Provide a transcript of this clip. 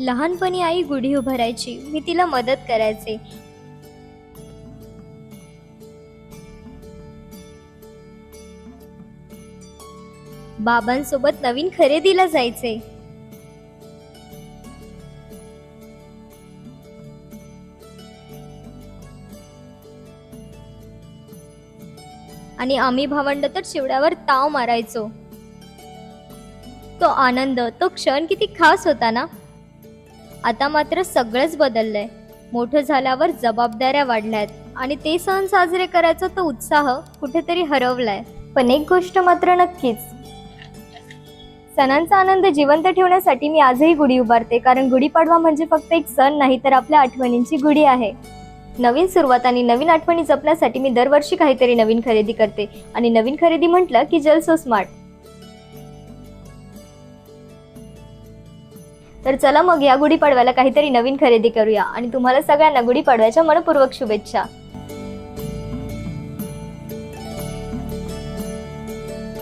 लहानपणी आई गुढी उभारायची मी तिला मदत करायचे. बाबांसोबत नवीन खरेदीला जायचे. आणि आम्ही भावंड तर शिवड्यावर ताव मारायचो. तो आनंद तो क्षण किती खास होता ना? आता मात्र सगळंच बदललंय. मोठं झाल्यावर जबाबदाऱ्या वाढल्यात आणि ते सण साजरे करायचा तो उत्साह कुठेतरी हरवलाय. पण एक गोष्ट मात्र नक्कीच. सणांचा आनंद जिवंत ठेवण्यासाठी मी आजही गुढी उभारते कारण गुढीपाडवा म्हणजे फक्त एक सण नाही तर आपल्या आठवणींची गुढी आहे. नवीन सुरुवात आणि नवीन आठवणी जपण्यासाठी मी दरवर्षी काहीतरी नवीन खरेदी करते. आणि नवीन खरेदी म्हटलं की जल सो स्मार्ट. तर चला मग या गुढीपाडव्याला काहीतरी नवीन खरेदी करूया आणि तुम्हाला सगळ्यांना गुढीपाडव्याच्या मनपूर्वक शुभेच्छा.